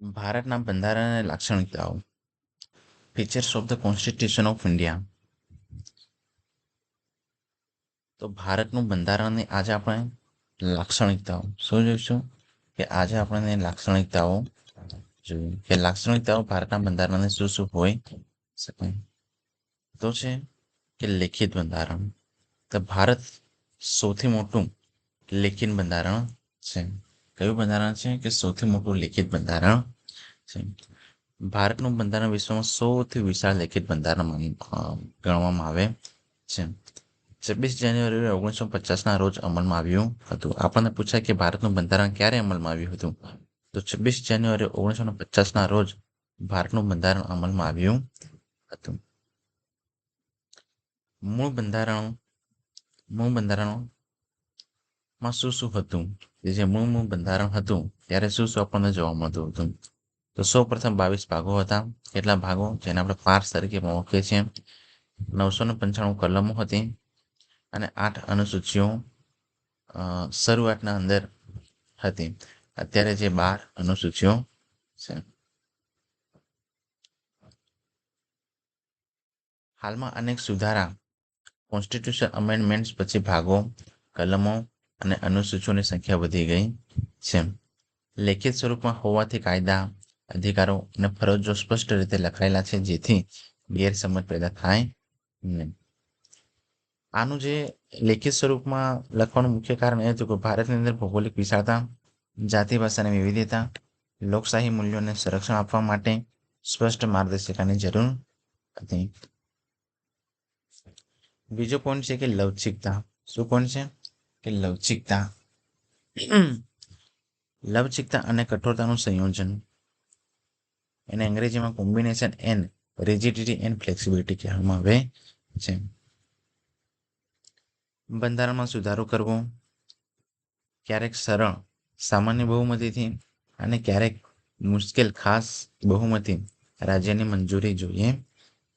ભારતના બંધારણ અને લાક્ષણિકતાઓ. Features of the constitution of India તો ભારતનું બંધારણની આજે આપણે લાક્ષણિકતાઓ. શું જોઈશું? કે આજે આપણે લાક્ષણિકતાઓ જોઈએ. કે લાક્ષણિકતાઓ ભારતના બંધારણને શું શું હોય શકે? તો છે કે લેખિત બંધારણ. તો ભારત સૌથી મોટું લેખિત બંધારણ છે. કયું બંધારણ છે? કે સૌથી મોટું લેખિત બંધારણ છે. ભારતનું બંધારણ વિશ્વમાં સૌથી વિશાળ લેખિત બંધારણ ગણવામાં આવે છે. છવ્વીસ જાન્યુઆરી ઓગણીસો પચાસના રોજ અમલમાં આવ્યું હતું. આપણને પૂછાય કે ભારતનું બંધારણ ક્યારે અમલમાં આવ્યું હતું? તો છવ્વીસ જાન્યુઆરી ઓગણીસો પચાસના રોજ ભારતનું બંધારણ અમલમાં આવ્યું હતું. મૂળ બંધારણ, મૂળ બંધારણમાં શું શું હતું? જે મૂળ મૂળ બંધારણ હતું, ત્યારે શું શું આપણને જોવા મળતું હતું? તો સૌ પ્રથમ બાવીસ ભાગો હતા. કેટલા ભાગો? જેને આપણે પાર્સ તરીકે ઓળખીએ છીએ. નવસો ને પંચાણું કલમો હતી અને આઠ અનુસૂચિઓ શરૂઆતના અંદર હતી. અત્યારે જે બાર અનુસૂચિઓ છે. હાલમાં અનેક સુધારા કોન્સ્ટિટ્યુશન અમેન્ડમેન્ટ્સ પછી ભાગો, કલમો અને અનુસૂચિઓની સંખ્યા વધી ગઈ છે. લેખિત સ્વરૂપમાં હોવાથી કાયદા, અધિકારો અને ફરજો સ્પષ્ટ રીતે લખાયેલા છે, જેથી ગેરસમજ પેદા થાય નહીં. આનું જે લેખિત સ્વરૂપમાં લખવાનું મુખ્ય કારણ એ હતું કે ભારતની અંદર ભૌગોલિક વિશાળતા, જાતિ ભાષાની વિવિધતા, લોકશાહી મૂલ્યોને સંરક્ષણ આપવા માટે સ્પષ્ટ માર્ગદર્શિકાની જરૂર હતી. બીજો પોઈન્ટ છે કે લવચિકતા? શું પોઈન્ટ છે? કે લવચિકતા. લવચિકતા અને કઠોરતાનું સંયોજન. એને અંગ્રેજીમાં combination an rigidity and flexibility કહેવામાં આવે છે. બંધારણમાં સુધારો કરવો. ક્યારેક સરળ, સામાન્ય બહુમતીથી અને ક્યારેક મુશ્કેલ ખાસ બહુમતી રાજ્યની મંજૂરી જોઈએ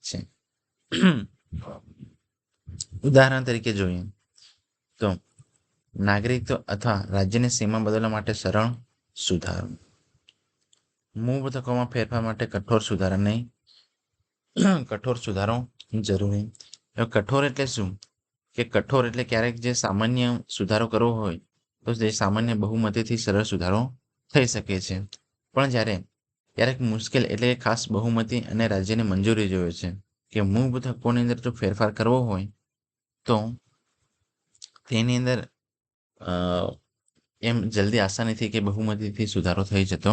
છે. ઉદાહરણ તરીકે જોઈએ તો નાગરિકત્વ અથવા રાજ્યની સીમા બદલવા માટે સરળ સુધારો. મૂળ તકોમાં ફેરફાર માટે કઠોર સુધારા નહીં. કઠોર સુધારો જરૂરી. કઠોર એટલે શું? કે કઠોર એટલે ક્યારેક જે સામાન્ય સુધારો કરવો હોય, તો જે સામાન્ય બહુમતીથી સરળ સુધારો થઈ શકે છે. પણ જ્યારે ક્યારેક મુશ્કેલ એટલે ખાસ બહુમતી અને રાજ્યની મંજૂરી જોઈએ છે, કે મૂળભૂત હકોની અંદર જો ફેરફાર કરવો હોય, તો તેની અંદર એમ જલ્દી આસાનીથી કે બહુમતીથી સુધારો થઈ જતો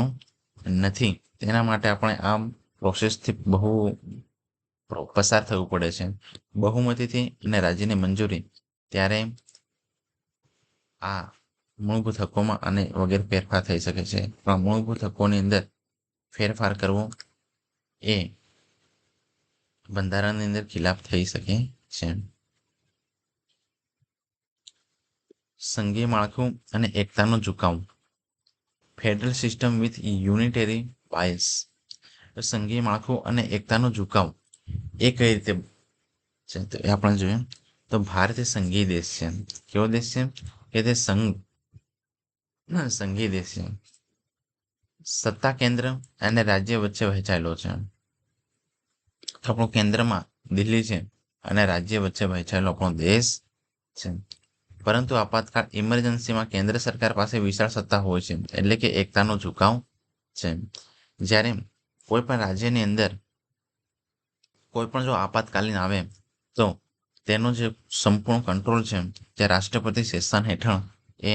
નથી. તેના માટે આપણે આ પ્રોસેસથી બહુ પસાર થવું પડે છે. બહુમતીથી અને રાજ્યની મંજૂરી ત્યારે આ મૂળભૂત હકોમાં અને વગેરે ફેરફાર થઈ શકે છે. પણ મૂળભૂત હકોની અંદર ફેરફાર કરવો એ બંધારણની અંદર ખિલાફ થઈ શકે છે. સંઘીય માળખું અને એકતાનો ઝુકાવ. Federal system with unitary bias સંઘીય માળખું અને એકતાનો ઝુકાવ. એ કઈ રીતે છે? તો એ આપણે જોઈએ. તો ભારત એ સંઘીય દેશ છે. કેવો દેશ છે? કે તે સંઘ. સંઘીય દેશ છે. સત્તા કેન્દ્ર અને રાજ્ય વચ્ચે વહેંચાયેલો છે. આપણું કેન્દ્રમાં દિલ્હી છે અને રાજ્ય વચ્ચે વહેંચાયેલો આપણો દેશ છે. પરંતુ આપાતકાળ ઇમરજન્સીમાં કેન્દ્ર સરકાર પાસે વિશાળ સત્તા હોય છે, એટલે કે એકતાનો ઝુકાવ છે. જ્યારે કોઈ પણ રાજ્યની અંદર કોઈ પણ જો આપાતકાલીન આવે, તો તેનો જે સંપૂર્ણ કંટ્રોલ છે, તે રાષ્ટ્રપતિ શાસન હેઠળ એ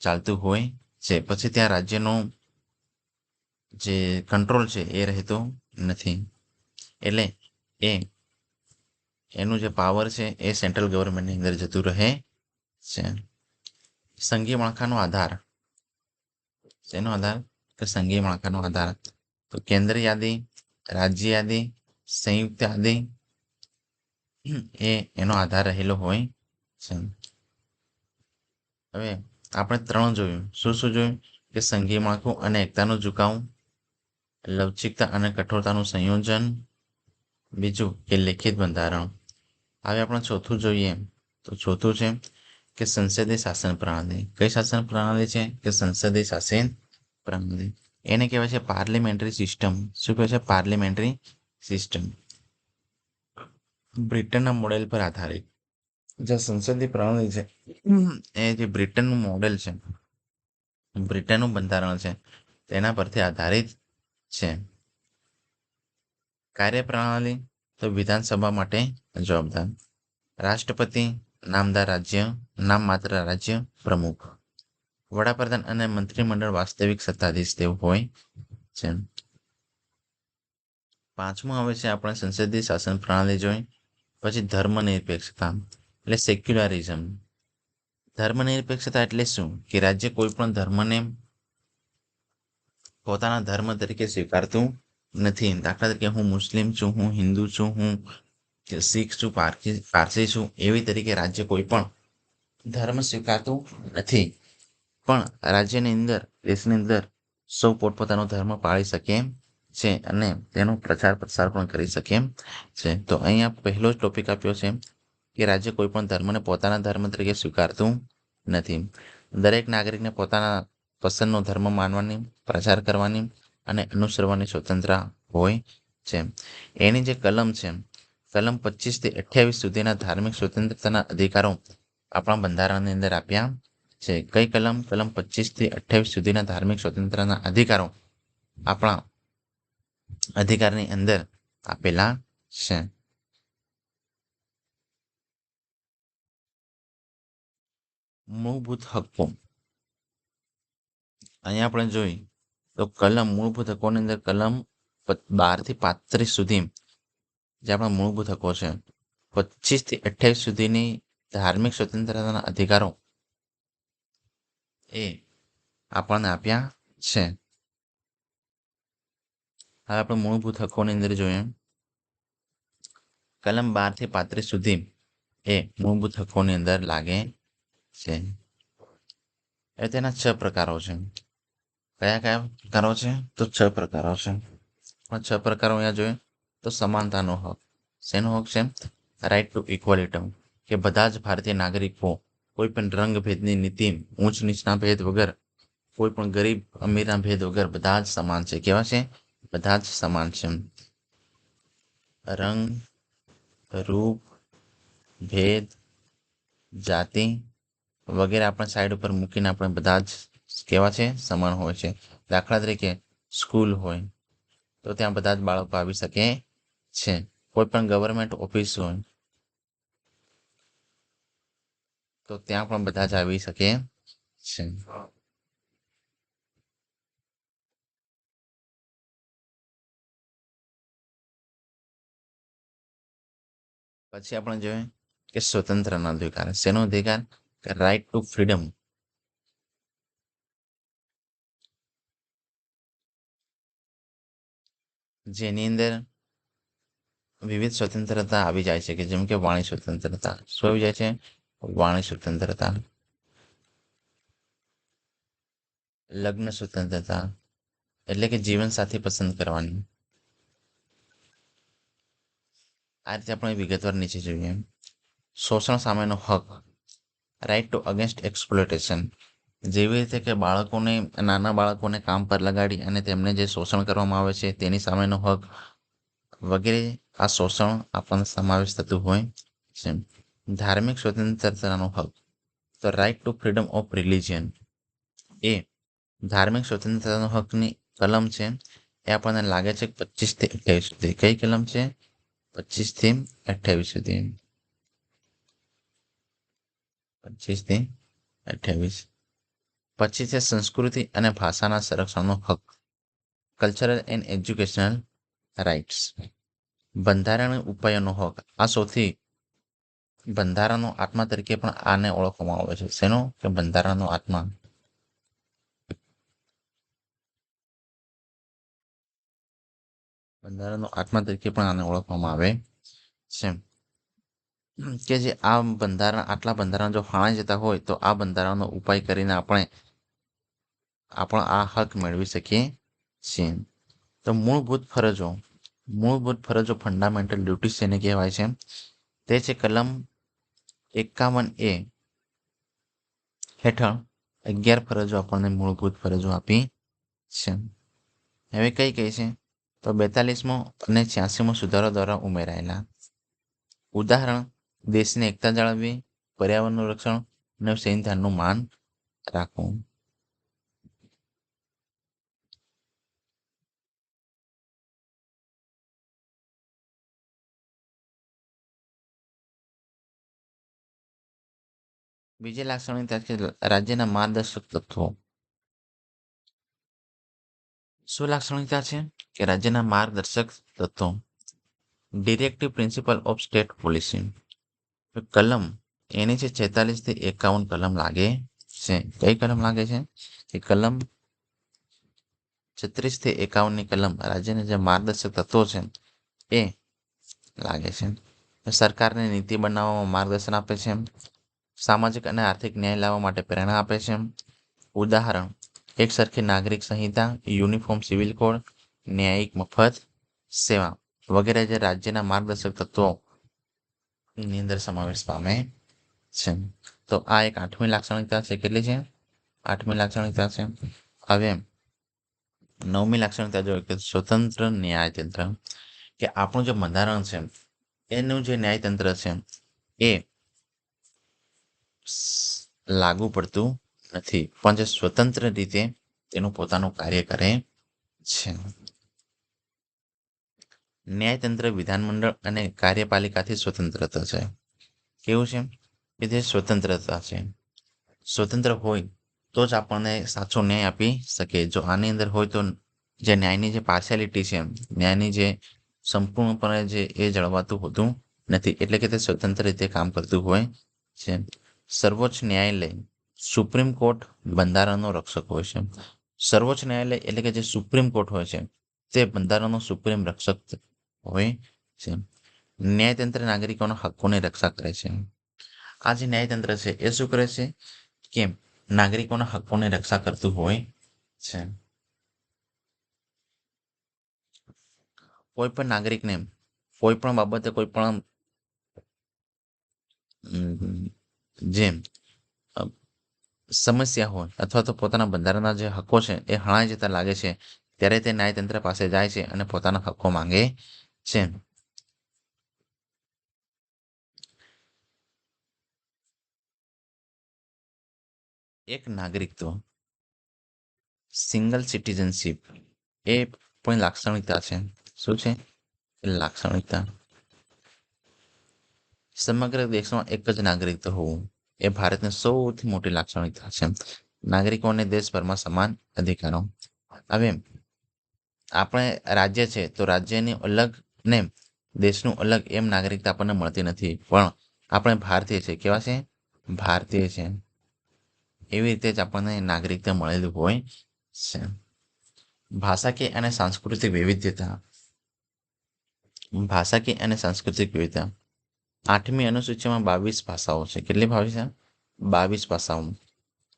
ચાલતું હોય છે. પછી ત્યાં રાજ્યનો જે કંટ્રોલ છે, એ રહેતો નથી. એટલે એ, એનું જે પાવર છે, એ સેન્ટ્રલ ગવર્મેન્ટની અંદર જતું રહે છે. સંઘીય માળખાનો આધાર. શેનો આધાર? કે સંઘીય માળખાનો આધાર. તો કેન્દ્ર યાદી, રાજ્ય યાદી, સંયુક્ત યાદી એ એનો આધાર રહેલો હોય છે. હવે આપણે ત્રણ જોયું. શું શું જોયું? કે સંઘીય માળખું અને એકતાનો ઝુકાવ, લવચિકતા અને કઠોરતાનું સંયોજન. બીજું કે લેખિત બંધારણ. હવે આપણે ચોથું જોઈએ. તો ચોથું છે કે સંસદીય શાસન પ્રણાલી કઈ શાસન પ્રણાલી છે? કે સંસદીય શાસન પ્રણાલી એને કહેવાય છે પાર્લિમેન્ટરી સિસ્ટમ. શું કહેવાય છે? Parliamentary system. બ્રિટનના મોડેલ પર આધારિત. જે સંસદીય પ્રણાલી છે, એ જે બ્રિટનનું મોડેલ છે, બ્રિટનનું બંધારણ છે, તેના પરથી આધારિત છે. કાર્યપ્રણાલી તો વિધાનસભા માટે જવાબદાર. રાષ્ટ્રપતિ નામદાર રાજ્ય નામ માત્ર રાજ્ય પ્રમુખ. વડાપ્રધાન અને મંત્રીમંડળ વાસ્તવિક સત્તાધીશ તેઓ હોય છે. પાંચમું આવે છે આપણે સંસદીય શાસન પ્રણાલી જોઈ. પછી ધર્મનિરપેક્ષતા, એટલે સેક્યુલરિઝમ ધર્મનિરપેક્ષતા એટલે શું? કે રાજ્ય કોઈ પણ ધર્મને પોતાના ધર્મ તરીકે સ્વીકારતું નથી. દાખલા તરીકે હું મુસ્લિમ છું, હું હિન્દુ છું, હું શીખ છું પારસી પારસી છું, એવી તરીકે રાજ્ય કોઈ પણ ધર્મ સ્વીકારતું નથી. પણ રાજ્યની અંદર, દેશની અંદર સૌ પોતપોતાનો ધર્મ પાળી શકે છે અને તેનો પ્રચાર પ્રસાર પણ કરી શકે છે. તો અહીંયા પહેલો જ ટોપિક આપ્યો છે કે રાજ્ય કોઈ પણ ધર્મને પોતાના ધર્મ તરીકે સ્વીકારતું નથી. દરેક નાગરિકને પોતાના પસંદનો ધર્મ માનવાની, પ્રચાર કરવાની અને અનુસરવાની સ્વતંત્ર હોય છે. એની જે કલમ છે કલમ પચીસથી અઠ્યાવીસ સુધીના ધાર્મિક સ્વતંત્રતાના અધિકારો આપણા બંધારણની અંદર આપ્યા છે. કઈ કલમ કલમ પચીસથી અઠ્યાવીસ સુધીના ધાર્મિક સ્વતંત્રતાના અધિકારો આપણા અધિકારની અંદર આપેલા છે. મૂળભૂત હક્કો. અહીંયા આપણે જોઈ તો કલમ, મૂળભૂત હકોની અંદર કલમ બારથી પાંત્રીસ સુધી જે આપણા મૂળભૂત હકો છે. પચીસથી અઠ્યાવીસ સુધીની ધાર્મિક સ્વતંત્રતાના અધિકારો એ આપણને આપ્યા છે. હવે આપણે મૂળભૂત હકોની અંદર જોઈએ. કલમ બારથી પાંત્રીસ સુધી એ મૂળભૂત હકોની અંદર લાગે છે. એ તેના છ પ્રકારો છે. કયા કયા પ્રકારો છે? તો છ પ્રકારો છે. છ પ્રકારો અહીંયા જોઈએ. તો સમાનતાનો હક. શેનો હક છે? રાઈટ ટુ ઇક્વાલિટી કે બધા જ ભારતીય નાગરિકો કોઈ પણ રંગ ભેદની નીતિ, ઊંચ નીચના ભેદ વગર, કોઈ પણ ગરીબ અમીરના ભેદ વગર બધા જ સમાન છે. કેવા છે? બધા જ સમાન છે. રંગ, રૂપ, ભેદ, જાતિ વગેરે આપણે સાઈડ ઉપર મૂકીને આપણે બધા જ કેવા છે? સમાન હોય છે. દાખલા તરીકે સ્કૂલ હોય. તો ત્યાં બધા જ બાળકો આવી શકે છે. કોઈ પણ ગવર્મેન્ટ ઓફિસ હોય, તો ત્યાં પણ બધા જ આવી શકે છે. પછી આપણે જોઈએ કે સ્વતંત્રનો અધિકાર. શેનો અધિકાર? કે રાઈટ ટુ ફ્રીડમ જેની અંદર વિવિધ સ્વતંત્રતા આવી જાય છે કે જેમ કે વાણી સ્વતંત્રતા. શું આવી જાય છે? વાણી સ્વતંત્રતા. લગ્ન સ્વતંત્રતા. એટલે કે જીવન સાથી પસંદ કરવાની. આ રીતે આપણે વિગતવાર નીચે જોઈએ. શોષણ સામેનો હક. રાઇટ ટુ અગેન્સ્ટ એક્સપ્લોટેશન જેવી રીતે કે બાળકોને, નાના બાળકોને કામ પર લગાડી અને તેમને જે શોષણ કરવામાં આવે છે તેની સામેનો હક. વગેરે આ શોષણ આપણને સમાવેશ થતું હોય છે. ધાર્મિક સ્વતંત્રતાનો હક તો right to freedom of religion એ ધાર્મિક સ્વતંત્રતાનો હકની કલમ છે. એ આપણને લાગે છે પચીસથી અઠ્યાવીસ સુધી. કઈ કલમ છે? પચીસથી અઠ્યાવીસ સુધી. પચીસથી અઠ્યાવીસ. પછી છે સંસ્કૃતિ અને ભાષાના સંરક્ષણનો હક. કલ્ચરલ એન્ડ એજ્યુકેશનલ રાઇટ્સ બંધારણ ઉપાયોનો હક. આ સૌથી બંધારણનો આત્મા તરીકે પણ આને ઓળખવામાં આવે છે. શેનો? કે બંધારણનો આત્મા. બંધારણનો આત્મા તરીકે પણ આને ઓળખવામાં આવે છે. કે જે આ બંધારણ, આટલા બંધારણ જો ફાળાઈ જતા હોય, તો આ બંધારણનો ઉપાય કરીને આપણે, આપણો આ હક મેળવી શકીએ છીએ. તો મૂળભૂત ફરજો મૂળભૂત ફરજો ફંડામેન્ટલ ડ્યુટીઝ જેને કહેવાય છે. તે છે કલમ એકાવન એ હેઠળ અગિયાર ફરજો આપણને મૂળભૂત ફરજો આપી છે. હવે કઈ કઈ છે? તો બેતાલીસમો અને છ્યાસીમો સુધારો દ્વારા ઉમેરાયેલા. ઉદાહરણ, દેશની એકતા જાળવવી, પર્યાવરણનું રક્ષણ અને સંવિધાનનું માન રાખવું. બીજી લાક્ષણિકતા છે રાજ્યના માર્ગદર્શક તત્વો. શું લાક્ષણિકતા છે? કે રાજ્યના માર્ગદર્શક તત્વો. Directive principle of state policy કલમ એની છે છેતાલીસથી એકાવન કલમ લાગે છે. કઈ કલમ લાગે છે? કે કલમ છત્રીસથી એકાવનની કલમ રાજ્યના જે માર્ગદર્શક તત્વો છે એ લાગે છે. સરકારને નીતિ બનાવવામાં માર્ગદર્શન આપે છે. સામાજિક અને આર્થિક ન્યાય લાવવા માટે પ્રેરણા આપે છે. ઉદાહરણ એક સરખી નાગરિક સંહિતા, યુનિફોર્મ સિવિલ કોડ, ન્યાયિક મફત સેવા વગેરે જે રાજ્યના માર્ગદર્શક તત્વો ની અંદર સમાવેશ પામે છે. તો આ એક આઠમી લાક્ષણિકતા છે. કેટલી છે? આઠમી લાક્ષણિકતા છે. હવે નવમી લાક્ષણિકતા જોઈએ કે સ્વતંત્ર ન્યાયતંત્ર કે આપણું જે બંધારણ છે, એનું જે ન્યાયતંત્ર છે, એ લાગુ પડતું નથી. પણ જે સ્વતંત્ર રીતે તેનું પોતાનું કાર્ય કરે છે. ન્યાયતંત્ર, વિધાનમંડળ અને કાર્યપાલિકાથી સ્વતંત્રતા છે. કેવું છે? કે તે સ્વતંત્રતા છે. સ્વતંત્ર હોય તો જ આપણને સાચો ન્યાય આપી શકે જો આની અંદર હોય તો જે ન્યાયની જે પાર્શિયાલિટી છે, ન્યાયની જે સંપૂર્ણપણે જે એ જળવાતું હોતું નથી. એટલે કે તે સ્વતંત્ર રીતે કામ કરતું હોય છે. સર્વોચ્ચ ન્યાયાલય સુપ્રીમ કોર્ટ બંધારણનો રક્ષક હોય છે. સર્વોચ્ચ ન્યાયાલય એટલે કે જે સુપ્રીમ કોર્ટ હોય છે, તે બંધારણનો સુપ્રીમ રક્ષક હોય છે. ન્યાયતંત્ર નાગરિકોના હકોની રક્ષા કરે છે. આ જે ન્યાયતંત્ર છે, એ શું કરે છે કે નાગરિકોના હકોની રક્ષા કરતું હોય છે. કોઈ પણ નાગરિકને કોઈ પણ બાબતે કોઈ પણ જેમ સમસ્યા હોય અથવા તો પોતાના બંધારણના જે હકો છે એ હણાઈ જતા લાગે છે, ત્યારે તે ન્યાયતંત્ર પાસે જાય છે અને પોતાના હક્કો માંગે છે. એક નાગરિક તો સિંગલ સિટીઝનશીપ એ પણ લાક્ષણિકતા છે. શું છે? લાક્ષણિકતા સમગ્ર દેશમાં એક જ નાગરિક હોવું. એ ભારતની સૌથી મોટી લાક્ષણિકતા છે. નાગરિકોને દેશભરમાં સમાન અધિકારો. હવે, આપણે રાજ્ય છે, તો રાજ્યની અલગ ને દેશનું અલગ એમ નાગરિકતા આપણને મળતી નથી. પણ આપણે ભારતીય છે. કેવા છે? ભારતીય છે. એવી રીતે જ આપણને નાગરિકતા મળેલી હોય છે. ભાષાકીય અને સાંસ્કૃતિક વિવિધતા ભાષાકીય અને સાંસ્કૃતિક વિવિધતા આઠમી અનુસૂચિમાં બાવીસ ભાષાઓ છે. કેટલી ભાષા બાવીસ ભાષાઓ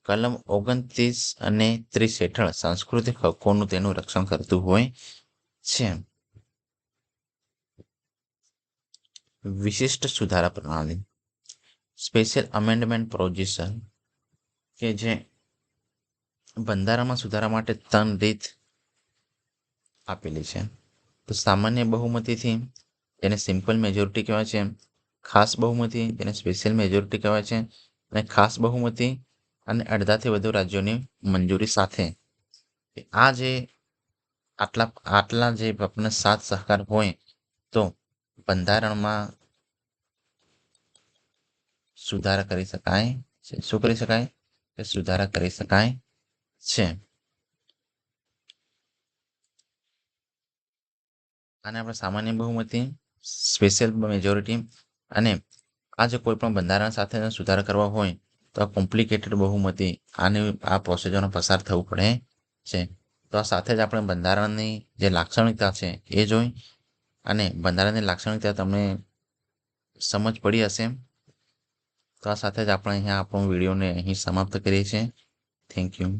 કલમ ઓગણત્રીસ અને ત્રીસ હેઠળ સાંસ્કૃતિક હકોનું તેનું રક્ષણ કરતું હોય છે. વિશિષ્ટ સુધારા પ્રણાલી. સ્પેશિયલ અમેન્ડમેન્ટ પ્રોજિશન કે જે બંધારણમાં સુધારા માટે ત્રણ રીત આપેલી છે. તો સામાન્ય બહુમતીથી એને સિમ્પલ મેજોરિટી કહેવાય છે. ખાસ બહુમતી, જેને સ્પેશિયલ મેજોરિટી કહેવાય છે, અને ખાસ બહુમતી અને અડધાથી વધુ રાજ્યોની મંજૂરી સાથે. આ જે આટલા આટલા જે આપણને સાત સહકાર હોય, તો બંધારણમાં સુધારા કરી શકાય છે. શું કરી શકાય? કે સુધારા કરી શકાય છે. આને આપણે સામાન્ય બહુમતી સ્પેશિયલ મેજોરિટી અને આ જે કોઈ પણ બંધારણ સાથે સુધારા કરવા હોય, તો આ કોમ્પ્લિકેટેડ બહુમતી આને આ પ્રોસિજરનો પસાર થવું પડે છે. તો આ સાથે જ આપણે બંધારણની જે લાક્ષણિકતા છે એ જોઈ. અને બંધારણની લાક્ષણિકતા તમને સમજ પડી હશે. તો આ સાથે જ આપણે અહીંયા આપણો વિડીયોને અહીં સમાપ્ત કરીએ છીએ. Thank you